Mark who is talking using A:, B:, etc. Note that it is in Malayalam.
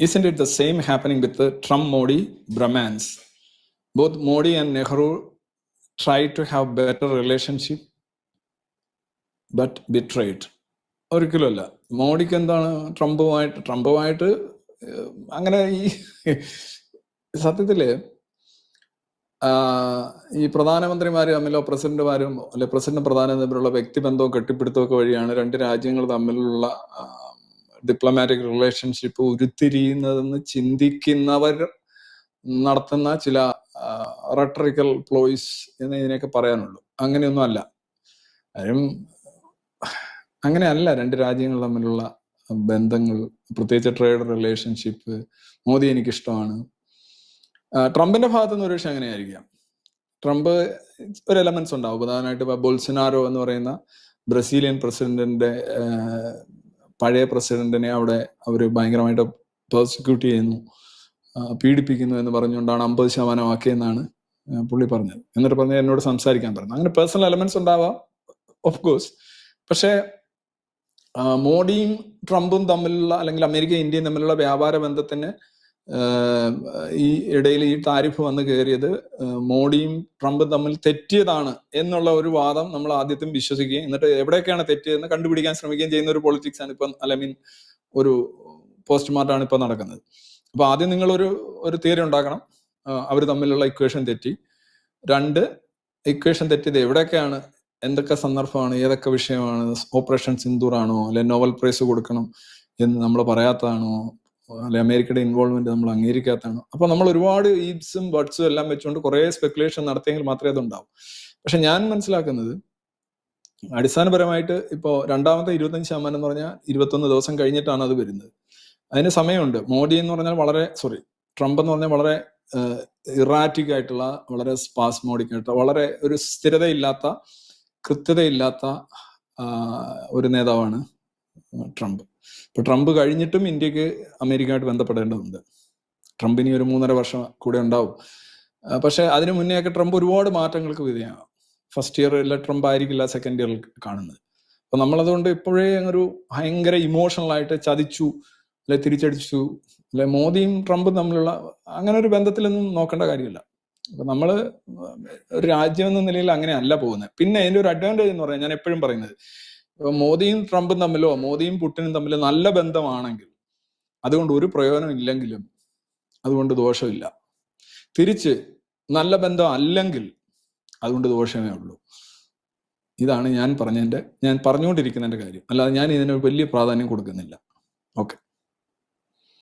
A: isn't it the same happening with the Trump Modi bromance? Both Modi and Nehru tried to have better relationship, but betrayed. ഒരിക്കലുമല്ല മോഡിക്ക് എന്താണ് ട്രംപുമായിട്ട് ട്രംപുമായിട്ട് അങ്ങനെ ഈ സത്യത്തിൽ ഈ പ്രധാനമന്ത്രിമാരും തമ്മിലോ പ്രസിഡന്റുമാരും അല്ലെ പ്രസിഡന്റ് പ്രധാനം തമ്മിലുള്ള വ്യക്തിബന്ധവും കെട്ടിപ്പിടുത്തമൊക്കെ വഴിയാണ് രണ്ട് രാജ്യങ്ങൾ തമ്മിലുള്ള ഡിപ്ലോമാറ്റിക് റിലേഷൻഷിപ്പ് ഉരുത്തിരിയുന്നതെന്ന് ചിന്തിക്കുന്നവർ നടത്തുന്ന ചില റട്ടറിക്കൽ പ്ലോയ്സ് എന്ന് ഇതിനെയൊക്കെ പറയാനുള്ളൂ. അങ്ങനെയൊന്നും അല്ല. കാര്യം അങ്ങനെയല്ല രണ്ട് രാജ്യങ്ങൾ തമ്മിലുള്ള ബന്ധങ്ങൾ പ്രത്യേകിച്ച് ട്രേഡ് റിലേഷൻഷിപ്പ് മോദി എനിക്കിഷ്ടമാണ്. ട്രംപിന്റെ ഭാഗത്തു നിന്ന് ഒരു പക്ഷെ അങ്ങനെയായിരിക്കാം. ട്രംപ് ഒരു എലമെന്റ്സ് ഉണ്ടാവും. പ്രധാനമായിട്ട് ഇപ്പൊ എന്ന് പറയുന്ന ബ്രസീലിയൻ പ്രസിഡന്റിന്റെ പഴയ പ്രസിഡന്റിനെ അവിടെ അവർ ഭയങ്കരമായിട്ട് പ്രോസിക്യൂട്ട് ചെയ്യുന്നു പീഡിപ്പിക്കുന്നു എന്ന് പറഞ്ഞുകൊണ്ടാണ് അമ്പത് ശതമാനമാക്കിയെന്നാണ് പുള്ളി പറഞ്ഞത്. എന്നിട്ട് പറഞ്ഞ് എന്നോട് സംസാരിക്കാൻ പറഞ്ഞു. അങ്ങനെ പേഴ്സണൽ എലമെന്റ്സ് ഉണ്ടാവാം ഓഫ് കോഴ്സ് പക്ഷേ മോഡിയും ട്രംപും തമ്മിലുള്ള അല്ലെങ്കിൽ അമേരിക്കയും ഇന്ത്യയും തമ്മിലുള്ള വ്യാപാര ബന്ധത്തിന് ഈ ഇടയിൽ ഈ താരിഫ് വന്ന് കയറിയത് മോഡിയും ട്രംപും തമ്മിൽ തെറ്റിയതാണ് എന്നുള്ള ഒരു വാദം നമ്മൾ ആദ്യത്തും വിശ്വസിക്കുകയും എന്നിട്ട് എവിടെയൊക്കെയാണ് തെറ്റിയതെന്ന് കണ്ടുപിടിക്കാൻ ശ്രമിക്കുകയും ചെയ്യുന്ന ഒരു പൊളിറ്റിക്സ് ആണ് ഇപ്പം ഐ മീൻ ഒരു പോസ്റ്റ്മോർട്ടമാണ് ഇപ്പം നടക്കുന്നത്. അപ്പൊ ആദ്യം നിങ്ങൾ ഒരു ഒരു തിയറി ഉണ്ടാക്കണം അവർ തമ്മിലുള്ള ഇക്വേഷൻ തെറ്റി. രണ്ട് ഇക്വേഷൻ തെറ്റിയത് എവിടെയൊക്കെയാണ്? എന്തൊക്കെ സന്ദർഭമാണ്? ഏതൊക്കെ വിഷയമാണ്? ഓപ്പറേഷൻ സിന്ദൂറാണോ? അല്ലെ നോവൽ പ്രൈസ് കൊടുക്കണം എന്ന് നമ്മൾ പറയാത്തതാണോ? അല്ലെ അമേരിക്കയുടെ ഇൻവോൾവ്മെന്റ് നമ്മൾ അംഗീകരിക്കാത്തതാണ്. അപ്പൊ നമ്മൾ ഒരുപാട് ഈബ്സും ബഡ്സും എല്ലാം വെച്ചുകൊണ്ട് കുറെ സ്പെക്കുലേഷൻ നടത്തിയെങ്കിൽ മാത്രമേ അതുണ്ടാവും. പക്ഷെ ഞാൻ മനസ്സിലാക്കുന്നത് അടിസ്ഥാനപരമായിട്ട് ഇപ്പോ രണ്ടാമത്തെ ഇരുപത്തഞ്ച് ശതമാനം എന്ന് പറഞ്ഞാൽ ഇരുപത്തൊന്ന് ദിവസം കഴിഞ്ഞിട്ടാണ് അത് വരുന്നത്. അതിന് സമയമുണ്ട്. മോഡി എന്ന് പറഞ്ഞാൽ വളരെ സോറി ട്രംപ് എന്ന് പറഞ്ഞാൽ വളരെ ഇറാറ്റിക് ആയിട്ടുള്ള വളരെ സ്പാസ്മോഡിക് ആയിട്ടുള്ള വളരെ ഒരു സ്ഥിരതയില്ലാത്ത കൃത്യതയില്ലാത്ത ഒരു നേതാവാണ് ട്രംപ്. ഇപ്പൊ ട്രംപ് കഴിഞ്ഞിട്ടും ഇന്ത്യയ്ക്ക് അമേരിക്കയുമായിട്ട് ബന്ധപ്പെടേണ്ടതുണ്ട്. ട്രംപ് ഇനി ഒരു മൂന്നര വർഷം കൂടെ ഉണ്ടാവും. പക്ഷെ അതിനു മുന്നേ ഒക്കെ ട്രംപ് ഒരുപാട് മാറ്റങ്ങൾക്ക് വിധേയമാണ്. ഫസ്റ്റ് ഇയറിലെ ട്രംപ് ആയിരിക്കില്ല സെക്കൻഡ് ഇയറിൽ കാണുന്നത്. അപ്പൊ നമ്മളതുകൊണ്ട് ഇപ്പോഴേ ഒരു ഭയങ്കര ഇമോഷണൽ ആയിട്ട് ചതിച്ചു അല്ലെ തിരിച്ചടിച്ചു അല്ലെ മോദിയും ട്രംപും തമ്മിലുള്ള അങ്ങനെ ഒരു ബന്ധത്തിലൊന്നും നോക്കേണ്ട കാര്യമില്ല. അപ്പൊ നമ്മൾ ഒരു രാജ്യം എന്ന നിലയിൽ അങ്ങനെ അല്ല പോകുന്നത്. പിന്നെ അതിന്റെ ഒരു അഡ്വാന്റേജ് എന്ന് പറയാം ഞാൻ എപ്പോഴും പറയുന്നത് മോദിയും ട്രംപും തമ്മിലോ മോദിയും പുട്ടിനും തമ്മിൽ നല്ല ബന്ധമാണെങ്കിൽ അതുകൊണ്ട് ഒരു പ്രയോജനം ഇല്ലെങ്കിലും അതുകൊണ്ട് ദോഷമില്ല. തിരിച്ച് നല്ല ബന്ധം അല്ലെങ്കിൽ അതുകൊണ്ട് ദോഷമേ ഉള്ളൂ. ഇതാണ് ഞാൻ പറഞ്ഞതിന്റെ ഞാൻ പറഞ്ഞുകൊണ്ടിരിക്കുന്നതിന്റെ കാര്യം. അല്ലാതെ ഞാൻ ഇതിന് വലിയ പ്രാധാന്യം കൊടുക്കുന്നില്ല. ഓക്കെ.